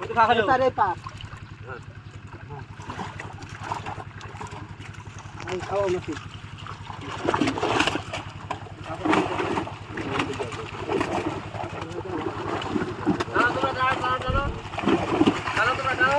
দুটো একটু থামো মাছের জঙ্গলতে চাপে অল্প করে দাও, অল্প করে দাও।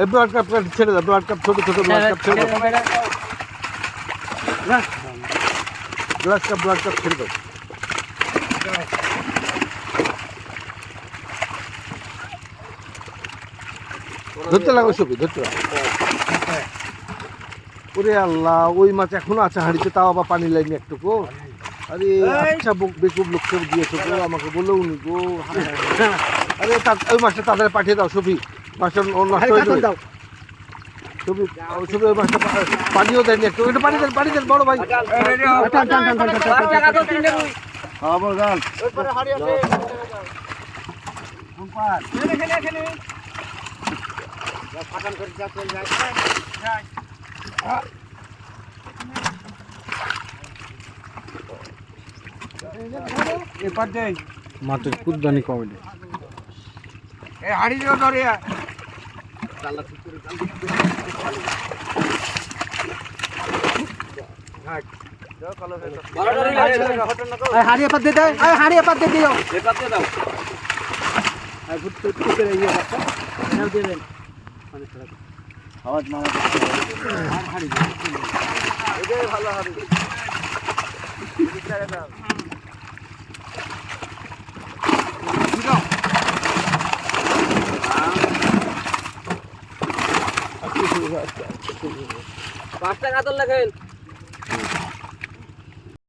এই ব্লাড কাপ ছেড়ে দাও ব্লাড কাপ ছোট ছোট ব্লাড কাপ ছেড়ে দাও। ব্লাড কাপ ব্লাড কাপ ছেড়ে দাও। ধরতে লাগো ছবি, ধরতে লাগো। ওরে আল্লাহ, ওই মাছ এখনও আছে হাঁড়িতে, তাও আবার পানি লাইনি একটুকু আরে আচ্ছা বুক বেকুব লোককে দিয়েছ গো, আমাকে বলেও নি গো। আরে ওই মাছটা তাদের পাঠিয়ে দাও সফি মাছটা নষ্ট হয়ে যাবে সফি ও সফি ওই মাছটা পানিও দেয়নি একটু। একটু পানি দেন পানি দেন বড় ভাই। টান, টান, টান, টান, টান, টান, টান। হ্যাঁ, বল, গাল। মাছের কুদ্দানি কমেডি হাড়িয়ে পাত দিয়ে দেয় হাড়িয়ে দিয়ে দিও দাও আওয়াজ মারা টাকা তো লেখেন